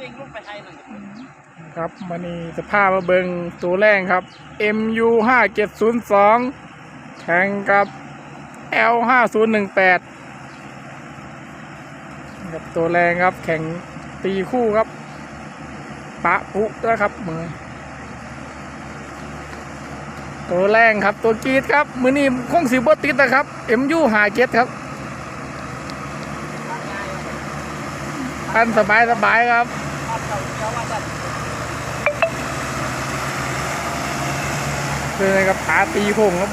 เงลงไปให้นั่นครับมันนี่จะพามาเบิงตัวแรงครับ MU ห้าเจ็ดศูนย์สองแข่งกับ L ห้าศูนย์หนึ่งแปดกับตัวแรงครับ แข่งตีคู่ครับ ปะปุนะครับมือตัวแรงครับ ตัวกรีดครับ มือนี้คงสิบติดนะครับ MU ห้าเจ็ดครับพันสบายสบายครับ เอาเจ้าเจ้าว่าจะคือกับขาตีโค้งครับ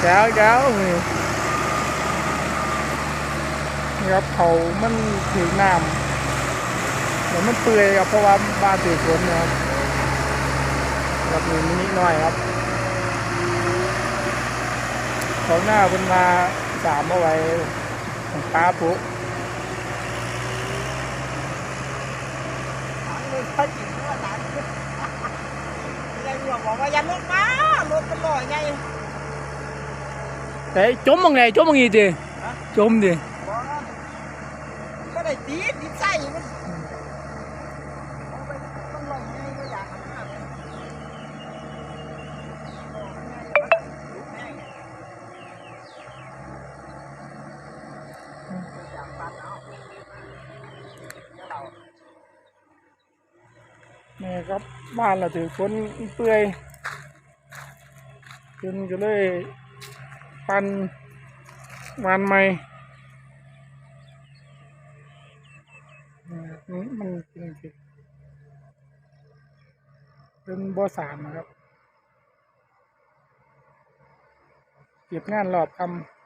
แจ้วแจ้วนี่นี่ครับเขามันถือน้ำเดี๋ยวมันเปื่อยครับเพราะว่าบ้านถือฝนนะครับครับมีนิดหน่อยครับเขาหน้าเป็นมาสามเอาไว้ของป้าปุ๊ถามเลาจิ๋วว่าหลานยายหลวงบอกว่าอย่าลงมารถมันลอยไงแต่จมมังไงจมมังงี้ดิจมดิบอกว่าก็ได้ตีตีใส่มันเอาไป มันลอยไงก็อยากทำหน้าเลยอยากปัดเอาเดี๋ยวเรา นี่ครับบ้านเราถือฝนเปื่อยจนก็เลยปันวานใหม่มนี่มันเป็นสิเป็นบ่อสามนะครับ เก็บงานรอบคำ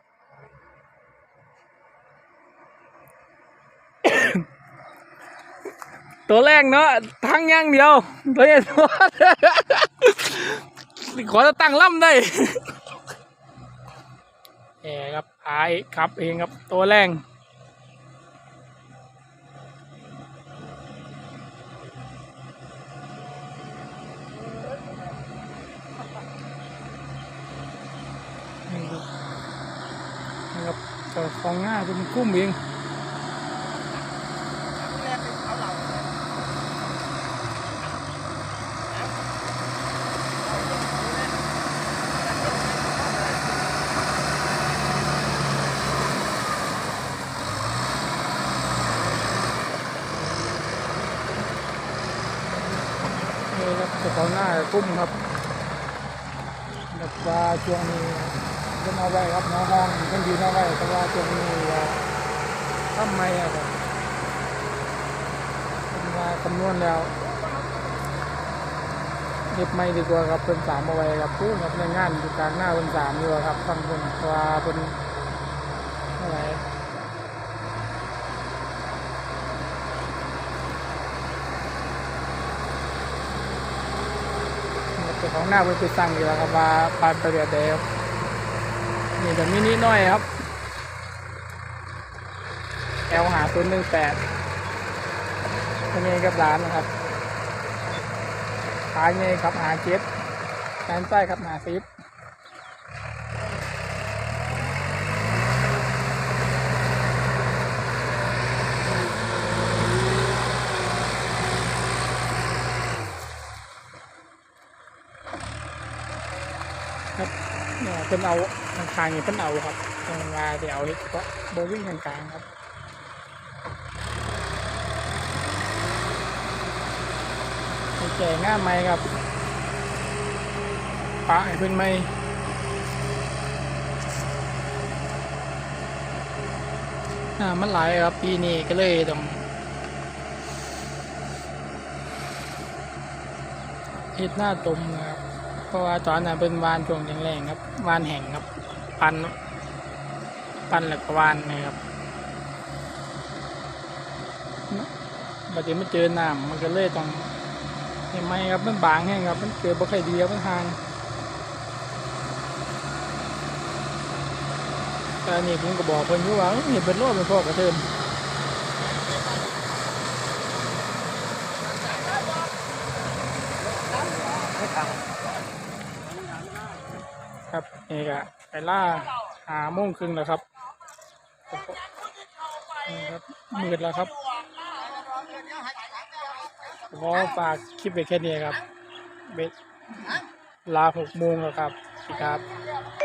ตัวแรกเนาะทั้งย่างเดียวตัวเองขอจะตั้งล่ำได้แอครับอายครับเองครับตัวแรงนี่ครับนี่ครับเจ้าของหน้าเป็นกุ้มเอง แรกเป็นเขาเรา นี่ครับเฉพาหน้ากุ้มครับแบบว่าช่วงนี้ก็เอาไว้ครับน้องห้องต้องยืนเอาไว้แต่ว่าช่วงนี้ทำไมอะครับเป็นว่าคำนวณแล้วเก็บไม่ดีกว่าครับเป็นสามเอาไว้ครับผู้ครับในงานอยู่กลางหน้าเป็นสามอยู่ครับฟังเป็นว่าเป็นอะไร เป็นของหน้าเป็นไปสั่งอยู่แล้วครับว่าปานประเดี๋ยวเดียวนี่แต่มินิน้อยครับแอลหาศูนย์หนึ่งแปดเป็นไงกับร้านนะครับหายไงครับหาเจ็ดแฟนไส้ครับหาซิป ครับเนี่ยเป็นเอาทางทางนี้เป็นเอาครับทางลาเดี๋ยวเอาเล็กก็โบวิ่งกลางๆครับแก่ง่ามไหมครับปะให้เพิ่นไหมอ่ามันหลายครับปีนี้ก็เลยต้องเฮ็ดหน้าตมนะครับ เพราะว่าตอนนั้นเป็นวานช่วงแรงๆครับ วานแห่งครับ ปัน ปันแล้วก็วานนะครับบัดนี้มันเจอน้ำมันก็เลยต้องเห็นไหมครับมันบางแห้งครับ มันเกิดบ่ค่อยดีครับมันห่างแต่อันนี่ผมก็บอกเพิ่นอยู่ว่าเห็นเป็นโลดเป็นพ่อกระเทิน ครับนี่ก็ไปล่าหาโมงครึ่งแล้วครับนี่ครับมืดแล้วครับขอฝากคลิปไปแค่นี้ครับเบ็ดลาหกโมงแล้วครับสวัสดีครับ